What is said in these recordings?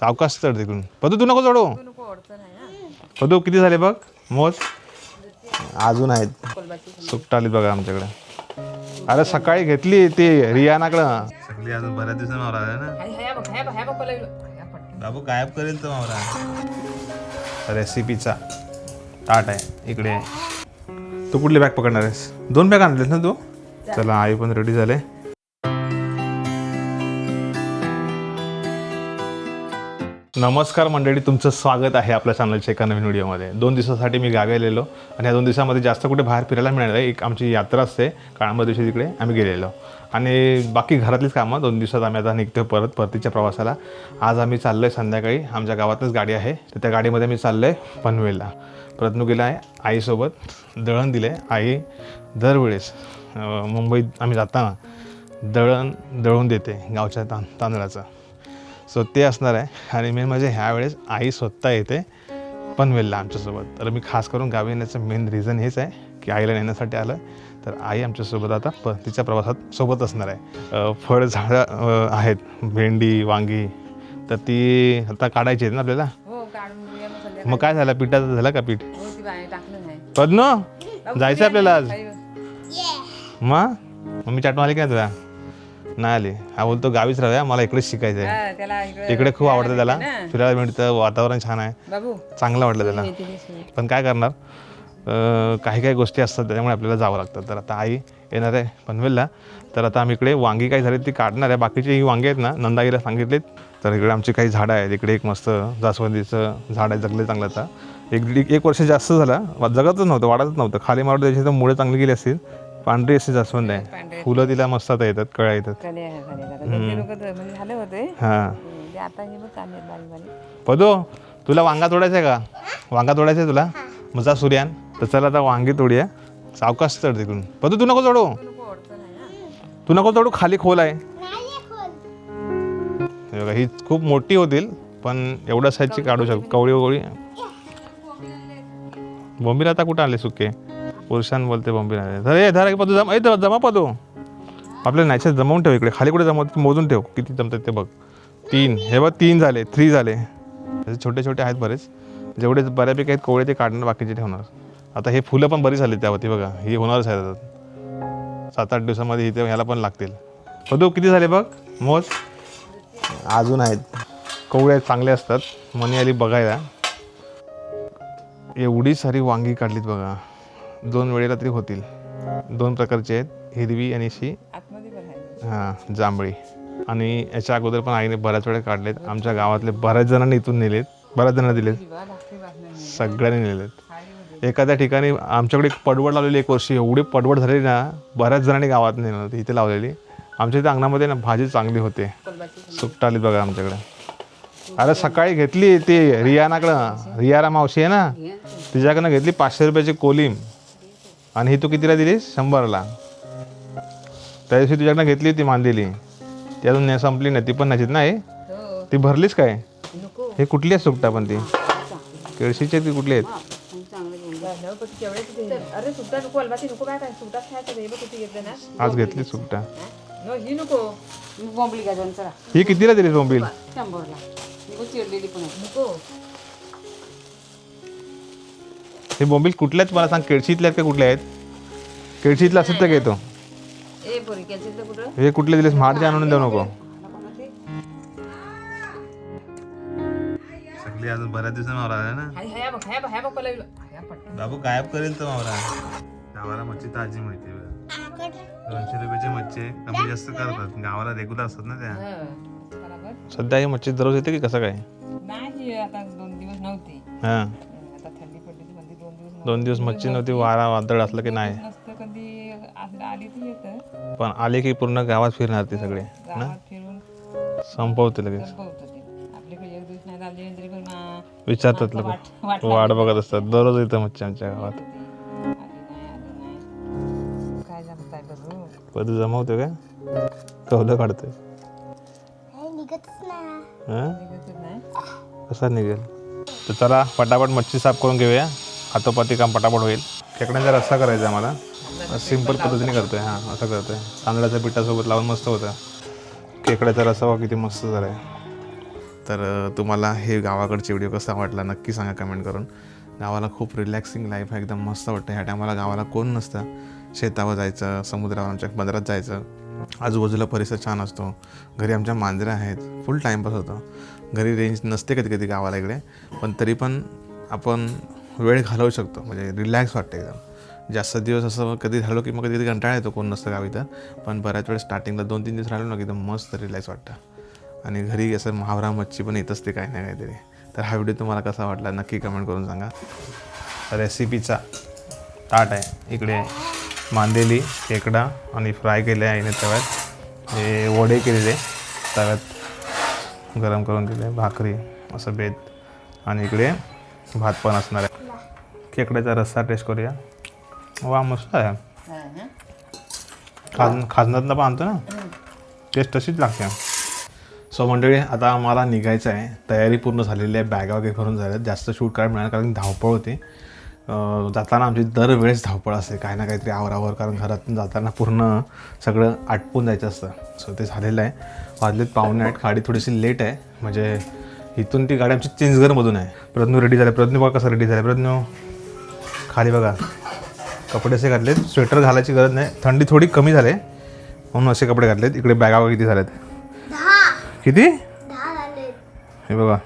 सावकाश चढ तिकडून. पदू तू नको चढू पदू किती झाले बघ? मोज? अजून आहेत. सुट्टा आली बघा आमच्याकडे. अरे सकाळी घेतली ती रियानाकडं. सगळी अजून बऱ्याच दिवस मावरा आहे ना. बाबू गायब करेल तो मावरा. रेसिपीचा ताट आहे. इकडे. आहे. तू कुठली बॅग पकडणार आहेस? दोन बॅग आणलेस ना तू? चला आई पण रेडी झाले. नमस्कार मंडळी तुमचं स्वागत आहे आपल्या चॅनलच्या एका नवीन व्हिडिओमध्ये दोन दिवसासाठी मी गावी आलेलो आणि या दोन दिवसामध्ये जास्त कुठे बाहेर फिरायला मिळालं आहे एक आमची यात्रा असते काळांबा दिवशी तिकडे आम्ही गेलेलो. आणि बाकी घरातलीच कामं दोन दिवसात आम्ही आता निघतो परत परतीच्या प्रवासाला. आज आम्ही चाललो आहे संध्याकाळी आमच्या गावातच गाडी आहे. तर त्या गाडीमध्ये मी चाललो आहे पनवेलला. प्रयत्न केला आहे आईसोबत दळण दिलं आहे आई दरवेळेस मुंबईत आम्ही जाताना दळण दळून देते गावच्या तां तांदळाचं. सो ते असणार आहे. आणि मेन म्हणजे ह्यावेळेस आई स्वतः येते पनवेलला आमच्यासोबत. तर मी खास करून गावी येण्याचं मेन रिझन हेच आहे की आईला नेण्यासाठी आलं. तर आई आमच्यासोबत आता प तिच्या प्रवासात सोबत असणार आहे. फळझाडं आहेत. भेंडी वांगी. तर ती आता काढायची आहेत ना आपल्याला? हो मग काय झालं? पिठाचं झालं का पीठ? हो ती बाहेर टाकलं नाही. पद्म! जायचं आपल्याला आज? मग? मम्मी चाटून आली की नाही तुला? नाही आली. हा बोलतो गावीच राहूया मला इकडेच शिकायचं आहे हा, त्याला इकडे इकडे खूप आवडतं त्याला. फिरायला मिळतं वातावरण छान आहे. बाबू चांगलं वाटलं त्याला. पण काय करणार? अं, काही काही गोष्टी असतात त्याच्यामुळे आपल्याला जावं लागतं. तर आता आई येणार आहे पनवेलला. तर आता आम्ही इकडे वांगी काही झाली ती काढणार आहे. बाकीची ही वांगी आहेत ना नंदाईला सांगितलेत. तर इकडे आमची काही झाडं आहेत. इकडे एक मस्त जास्वंदीचं झाड आहे जगले चांगलं आता. एक दीड एक वर्ष जास्त झाला. वा- जगतच नव्हतं वाढतच नव्हतं. खाली मारून त्याची तर मुळे चांगली गेली असतील. पांढरी अशी जास्वंद आहे. फुलं तिला मस्त आता येतात कळ्या येतात. म्हणजे झाले होते. हां. आता हे बघ चालले आहेत बारीक बारीक. पदो तुला वांगा तोडायचा आहे का? वांगा तोडायचा आहे तुला? मग जा सूर्यान. तर चला आता वांगी तोडूया. सावकाश चढ तिकडून. पदू तू नको तोडू. तू नको तोडू खाली खोल आहे. हे बघा ही खूप मोठी होतील पण एवढ्या साईजची काढू शकतो. कवळी वगळी बोंबील आता कुठं आले सुके? पुरुषां बोलते बोंबील आले धर ये की पदू जमा ए, जमा पदू. आपल्याला नॅचर जमवून ठेव इकडे खाली कुठे जमवत मोजून ठेव किती जमतात ते बघ. तीन हे बघ तीन झाले थ्री झाले. असे छोटे छोटे आहेत बरेच जेवढे बऱ्यापैकी आहेत कोवळे ते काढणार बाकीचे ठेवणार. आता हे फुलं पण बरी झाली त्यावरती बघा ही होणारच आहेत आता. सात आठ दिवसामध्ये इथे ह्याला पण लागतील. पदू किती झाले बघ मोज? अजून आहेत कोवळे चांगले असतात मनी आली बघायला. एवढी सारी वांगी काढलीत बघा. दोन वेळेला तरी होतील. दोन प्रकारचे आहेत हिरवी आणि अशी हां जांभळी. आणि याच्या अगोदर पण आईने बऱ्याच वेळा काढलेत. आमच्या गावातले बऱ्याच जणांनी इथून नेलेत. बऱ्याच जणांना दिलेत. सगळ्यांनी नेलेत. एखाद्या ठिकाणी आमच्याकडे पडवड लावलेली एक वर्षी एवढी पडवड झालेली ना बऱ्याच जणांनी गावात नेलं होती इथे लावलेली. आमच्या इथे अंगणामध्ये ना भाजी चांगली होते. सुट्टा आली बघा आमच्याकडे. अरे सकाळी घेतली ती रियानाकडं. रियाला मावशी आहे ना? तिच्याकडनं घेतली पाचशे रुपयाची कोलिम. आणि ही तू कितीला दिलीस? शंभरला. त्या दिवशी तुझ्याकडनं घेतली ती मांदिली. ती अजून नाही संपली नाही ती पण नाही. ना हे हो ती भरलीच काय? नको. हे कुठली आहे सुट्टा पण ती? केळशीची ती कुठली आहेत? हे आज घेतली सुट्टा नो ही ही कितीला दिलीस बोंबील? हे बोंबील कुठल्या आहेत मला सांग केळशीतल्या आहेत का कुठल्या आहेत? केळशीतल्या असत कॅन्सल कुठं? हे कुठले दिलेस? महाडचे आणून देऊ नको. सगळी अजून बऱ्याच दिवसांनी मावरा आहे ना. बाबू गायब करेल तो मावरा. गावाला मच्छी ताजी मिळते. दोनशे रुपयाची मच्छी आहे, कमी जास्त करतात. गावाला रेग्युलर असतात ना त्या. हं. सध्या ही मच्छी दररोज येते की कसं काय? नाही आता दोन दिवस नव्हती. हां. दोन दिवस मच्छी नव्हती वारा वादळ असलं की नाही. नसतं कधी असलं आली ती येतं पण आले की पूर्ण गावात फिरणार ते सगळे ना? गावात फिरून संपवते लगेच. संपवतं ते. आपल्याकडे एक दिवस नाही आले तरी पण आ, विचारतात लोक वाट वाट वाट बघत असतात. दररोज येतं मच्छी आमच्या गावात. आली नाही आली नाही काय जमताय करू कधी जमवतो का कवलं काढतोय. हां? निघतच नाही? कसा निघेल? तर चला पटापट मच्छी साफ करून घेऊया. हातोपाती काम पटापट होईल. खेकड्यांचा रस्सा करायचा आहे मला सिंपल पद्धतीने करतोय हां असं करतोय. तांदळाच्या पिठासोबत लावून मस्त होतं. खेकड्याचा रस्सा किती मस्त झाला आहे. तर तुम्हाला हे गावाकडचे व्हिडिओ कसा वाटला नक्की सांगा कमेंट करून. गावाला खूप रिलॅक्सिंग लाईफ आहे एकदम मस्त वाटतं. ह्या टायमाला गावाला कोण नसतं. शेतावर जायचं समुद्रावर आमच्या बंदरात जायचं. आजूबाजूला परिसर छान असतो. घरी आमच्या मांजऱ्या आहेत. फुल टाईमपास होतो. घरी रेंज नसते कधी कधी गावाला इकडे. पण तरी पण आपण वेळ घालवू शकतो. म्हणजे रिलॅक्स वाटतं एकदम. जास्त दिवस असं कधी झालो की मग कधी कधी कंटाळा येतो कोण नसतं गावी तर. पण बऱ्याच वेळेस स्टार्टिंगला दोन तीन दिवस राहिलो ना की एकदम मस्त रिलॅक्स वाटतं. आणि घरी असं महावरा मच्छी पण येत असते काही ना काहीतरी. तर हा व्हिडिओ तुम्हाला कसा वाटला नक्की कमेंट करून सांगा. रेसिपीचा ताट आहे. इकडे मांदेली खेकडा आणि फ्राय केले आहे तव्यात. हे वडे केलेले. तव्यात गरम करून दिले भाकरी असं बेत. आणि इकडे भात पण असणार आहे. खेकड्याचा रस्सा टेस्ट करूया. वा मस्त आहे. खाज खाजनातनं पण आणतो ना? टेस्ट तशीच लागते. सो मंडळी आता आम्हाला निघायचं आहे. तयारी पूर्ण झालेली आहे. बॅगा वगैरे भरून झाल्यात. जास्त शूट करायला मिळालं कारण धावपळ होते. जाताना आमची दरवेळेस धावपळ असते. काही ना काहीतरी आवरावर कारण घरातून जाताना पूर्ण सगळं आटपून जायचं असतं. सो ते झालेलं आहे. वाजलेत पाहुणे आहेत गाडी थोडीशी लेट आहे. म्हणजे इथून ती गाडी आमची चिंचगडमधून आहे. प्रज्ञू रेडी झाले प्रज्ञू बघा कसं रेडी झाले प्रज्ञू. खाली बघा. कपडे असे घातलेत. स्वेटर घालायची गरज नाही. थंडी थोडी कमी झाली. म्हणून असे कपडे घातलेत. इकडे बॅगा किती झाल्यात. किती? हे बघा.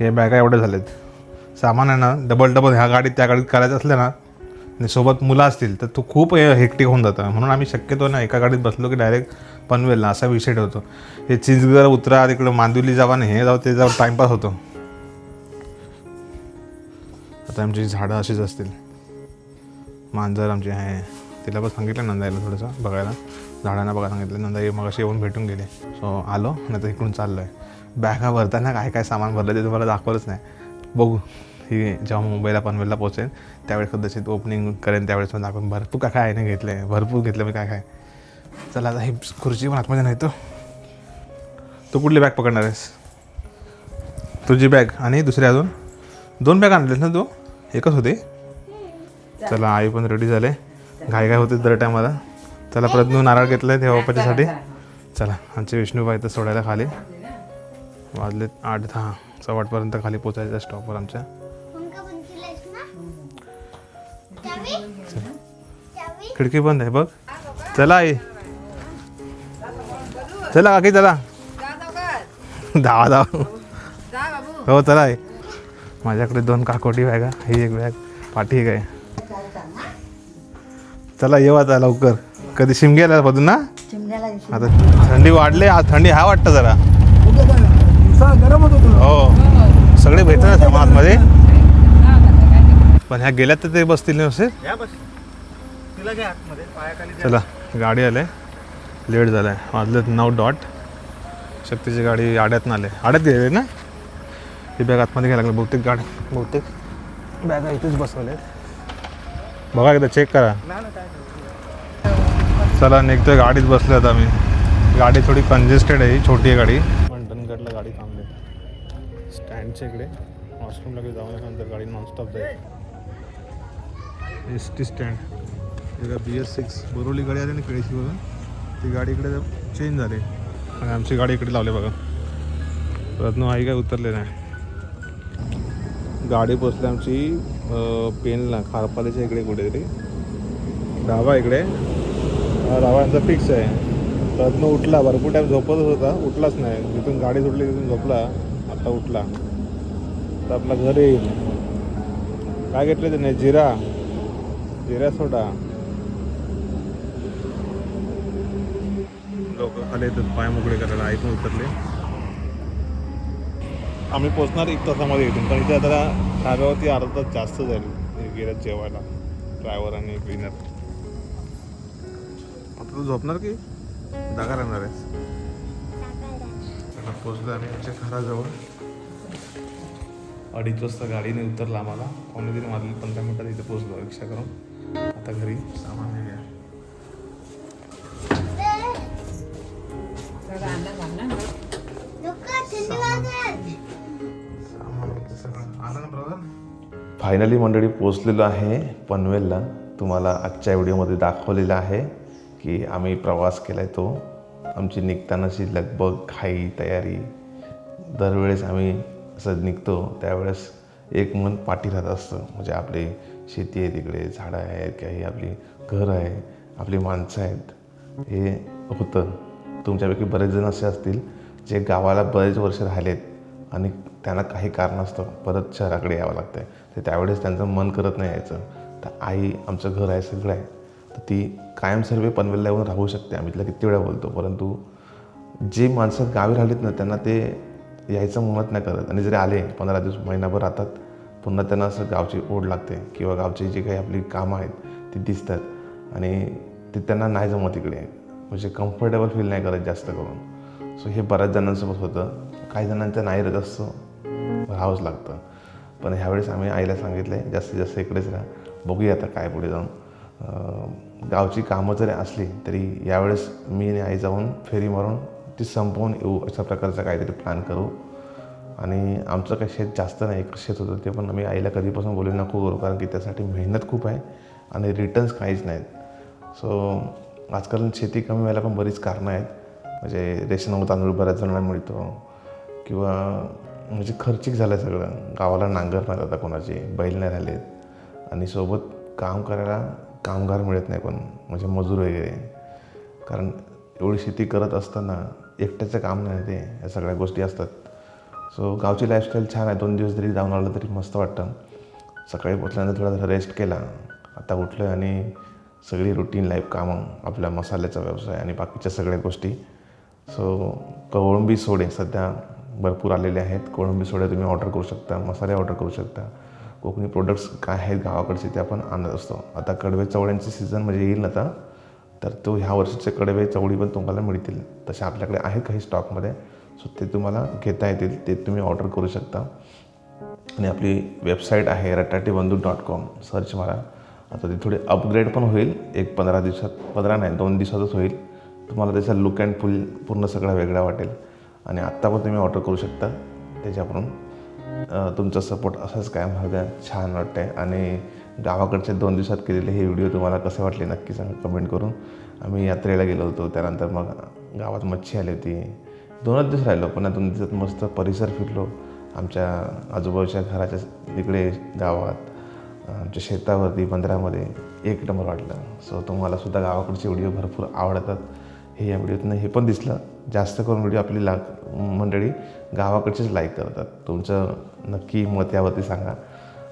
हे बॅगा एवढ्या झालेत सामान आहे ना डबल डबल ह्या गाडीत त्या गाडीत करायचं असलं ना आणि सोबत मुलं असतील तर तो खूप हे हेक्टिक होऊन जातं. म्हणून आम्ही शक्यतो ना एका गाडीत बसलो की डायरेक्ट पनवेलला असा विषय ठेवतो. हे चिंचगड उतरा तिकडं मांदिवली जावा ना हे जाऊ ते जाऊ टाईमपास होतो. आता आमची झाडं अशीच असतील. मांजर आमची आहे. तिला पण सांगितलं नंदाईला थोडंसं बघायला. झाडांना बघायला सांगितलं. नंदाई मग अशी येऊन भेटून गेले. सो आलो. नाही तर इकडून चाललो आहे बॅगा भरताना काय काय सामान भरलं ते तुम्हाला दाखवलंच नाही. बघू. ही जेव्हा मुंबईला पनवेलला पोचेन त्यावेळेस कदाचित ओपनिंग करेन त्यावेळेस मग आपण भरपूर काय काय आहे घेतलं आहे भरपूर घेतलं मी काय काय. चला आता ही खुर्ची पण आतमध्ये नाही तो. तू कुठली बॅग पकडणार आहेस? तुझी बॅग आणि दुसरी अजून? दोन बॅग आणलेस ना तू? एकच होते? चला आई पण रेडी झाले. घाई घाई होते दर टायमाला चला प्रज्ञू नारळ घेतलाय तेव्हा बाप्पाच्यासाठी. चला आमचे विष्णूबाई तर सोडायला खाली. वाजलेत आठ दहा चव्हाटपर्यंत खाली पोचायचं स्टॉपवर आमच्या. खिडकी बंद आहे बघ. चला आई. चला काकी चला. धावा धावा. हो चला आई. माझ्याकडे दोन काकोटी बॅगा ही एक बॅग पाठी एक आहे. चला येऊ आता लवकर. कधी शिमग्याला मधून ना? आता थंडी वाढले आज थंडी हा वाटतं जरा. हो. सगळे भेटणार सामान आतमध्ये पण ह्या गेल्यात तर ते बसतील नसे चला गाडी आले. लेट झालाय. वाजलेत नऊ डॉट. शक्तीची गाडी आड्यात आले. आड्यात गेले ना? ही बॅग आतमध्ये घ्यायला लागलं बहुतेक गाडी बहुतेक बॅगा इथेच बसवल्या बघा एकदा चेक करा. चला निघतोय गाडीत बसलो आता आम्ही. गाडी थोडी कंजेस्टेड आहे ही छोटी आहे गाडी. मंडणगडला गाडी थांबली. स्टँडच्या इकडे. वॉशरूमला काही जाऊन नंतर गाडी नॉनस्टॉप जाईल. S T stand B S six Boroli गाडी आली ना केळशीवरून ती गाडी इकडे चेंज झाली. आणि आमची गाडी इकडे लावली बघा. रत्न आई काय उतरले नाही. गाडी बसली आमची पेनला खारपालीच्या इकडे कुठेतरी. डावा इकडे. हा डावा यांचा फिक्स आहे. रत्न उठला भरपूर टाईम झोपतच होता. उठलाच नाही. जिथून गाडी सुटली तिथून झोपला. आता उठला. तर आपला घर येईल. काय घेतलं त्याने? जिरा. जिरा सोडा. लोक खाली येतात पाय मोकळे करायला. ऐकून उतरले. आम्ही पोचणार एक तासामध्ये इथून. पण इथे आता ढाब्यावरती अर्धा तास जास्त जाईल गेल्या जेवायला ड्रायव्हर आणि क्लिनर आता तू झोपणार की? जागा राहणार आहेस. आता पोचलो आम्ही आमच्या घराजवळ. अडीच वाजता गाडीने उतरला आम्हाला. पावणे तीन वाजले पंधरा मिनटात इथे पोचलो रिक्षा करून. आता घरी सामान नाही घ्या. फायनली मंडळी पोचलेलो आहे पनवेलला. तुम्हाला आजच्या व्हिडिओमध्ये दाखवलेलं आहे की आम्ही प्रवास केला आहे तो. आमची निघतानाची लगबग घाई तयारी. दरवेळेस आम्ही असं निघतो त्यावेळेस एक मन पाठी राहत असतं. म्हणजे आपली शेती आहे तिकडे झाडं आहेत काही आपली घर आहे आपली माणसं आहेत. हे होतं. तुमच्यापैकी बरेच जण असे असतील जे गावाला बरेच वर्ष राहिलेत आणि त्यांना काही कारणास्तव परत शहराकडे यावं लागतं आहे तर त्यावेळेस त्यांचं मन करत नाही यायचं. तर आई आमचं घर आहे सगळं आहे. तर ती कायमस्वरूपी पनवेलला येऊन राहू शकते. आम्ही तिला किती वेळा बोलतो परंतु जे माणसं गावी राहिलीत ना त्यांना ते यायचं म्हणत नाही करत. आणि जरी आले पंधरा दिवस महिनाभर राहतात पुन्हा त्यांना असं गावची ओढ लागते किंवा गावची जी काही आपली कामं आहेत ती दिसतात. आणि ते त्यांना नाही जमत इकडे. म्हणजे कम्फर्टेबल फील नाही करत जास्त करून. सो हे बऱ्याच जणांसोबत होतं. काही जणांचं नाही रस असतं राहावंच लागतं. पण ह्यावेळेस आम्ही आईला सांगितलं आहे जास्तीत जास्त इकडेच राहा. बघूया आता काय पुढे जाऊन. गावची कामं जरी असली तरी यावेळेस मी आणि आई जाऊन फेरी मारून ती संपवून येऊ अशा प्रकारचा काहीतरी प्लॅन करू. आणि आमचं काही शेत जास्त नाही एक शेत होतं ते पण आम्ही आईला कधीपासून बोलू नको करू कारण की त्यासाठी मेहनत खूप आहे आणि रिटर्न्स काहीच नाहीत. सो आजकाल शेती कमी व्हायला पण बरीच कारणं आहेत. म्हणजे रेशनवर तांदूळ बऱ्याच जणांना मिळतो. किंवा म्हणजे खर्चिक झालं आहे सगळं. गावाला नांगर नाही आता कोणाचे. बैल नाही राहिलेत. आणि सोबत काम करायला कामगार मिळत नाही पण म्हणजे मजूर वगैरे. कारण एवढी शेती करत असताना एकट्याचं काम नाही ते. या सगळ्या गोष्टी असतात. सो गावची लाईफस्टाईल छान आहे. दोन दिवस जरी जाऊन आलं तरी मस्त वाटतं. सकाळी उठल्यानंतर थोडा रेस्ट केला. आता उठलं आणि सगळी रुटीन लाईफ कामं आपल्या मसाल्याचा व्यवसाय आणि बाकीच्या सगळ्या गोष्टी. सो कवळंबी सोडे. सध्या भरपूर आलेले आहेत. कोळंबी सोडे तुम्ही ऑर्डर करू शकता मसाले ऑर्डर करू शकता. कोकणी प्रोडक्ट्स काय आहेत गावाकडचे ते आपण आणत असतो. आता कडवे चवळ्यांचे सीझन म्हणजे येईल ना आता तर तो ह्या वर्षीचे कडवे चवळी पण तुम्हाला मिळतील. तसे आपल्याकडे आहेत काही स्टॉकमध्ये सो ते तुम्हाला घेता येतील ते तुम्ही ऑर्डर करू शकता. आणि आपली वेबसाईट आहे रटाटी बंधू डॉट कॉम सर्च मारा. आता ते थोडे अपग्रेड पण होईल एक पंधरा दिवसात पंधरा नाही दोन दिवसातच होईल. तुम्हाला त्याचा लुक अँड फुल पूर्ण सगळा वेगळा वाटेल. आणि आत्ता पण तुम्ही ऑर्डर करू शकता. त्याच्याकडून तुमचा सपोर्ट असाच कायम हव्या छान वाटतंय. आणि गावाकडच्या दोन दिवसात केलेले हे व्हिडिओ तुम्हाला कसे वाटले नक्की सांगा कमेंट करून. आम्ही यात्रेला गेलो होतो. त्यानंतर मग गावात मच्छी आली होती. दोनच दिवस राहिलो पण दोन दिवसात मस्त परिसर फिरलो. आमच्या आजूबाजूच्या घराच्या तिकडे गावात आमच्या शेतावरती बंदरामध्ये एक नंबर वाटलं. सो तुम्हाला सुद्धा गावाकडचे व्हिडिओ भरपूर आवडतात. हे या व्हिडिओतनं हे पण दिसलं. जास्त करून व्हिडिओ आपली ला मंडळी गावाकडचेच लाईक करतात. तुमचं नक्की मत यावरती सांगा.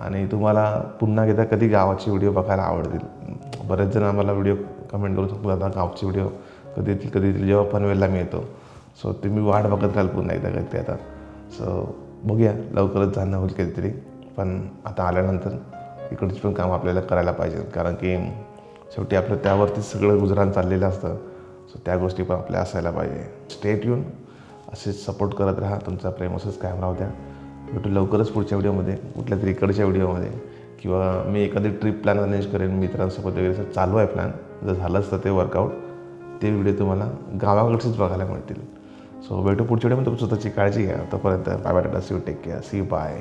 आणि तुम्हाला पुन्हा एकदा कधी गावाचे व्हिडिओ बघायला आवडतील? बरेच जण आम्हाला व्हिडिओ कमेंट करू शकतो आता गावचे व्हिडिओ कधी येतील कधी येतील? जेव्हा पनवेलला मी येतो सो तुम्ही वाट बघत राहाल पुन्हा एकदा कधी आता. सो बघूया. लवकरच जाणं होईल कधीतरी पण आता आल्यानंतर इकडची पण काम आपल्याला करायला पाहिजे कारण की शेवटी आपलं त्यावरतीच सगळं गुजराण चाललेलं असतं. सो त्या गोष्टी पण आपल्या असायला पाहिजे. स्टेट येऊन असेच सपोर्ट करत राहा. तुमचा प्रेम असंच कायम राहू द्या. भेटू लवकरच पुढच्या व्हिडिओमध्ये कुठल्या तरी इकडच्या व्हिडिओमध्ये. किंवा मी एखादी ट्रिप प्लॅन अरेंज करेन मित्रांसोबत वगैरे असं चालू आहे प्लॅन जर झालंच तर ते वर्कआउट ते व्हिडिओ तुम्हाला गावाकडचेच बघायला मिळतील. सो भेटू पुढच्या व्हिडिओमध्ये. स्वतःची काळजी घ्या. तोपर्यंत bye bye tata. See take care see bye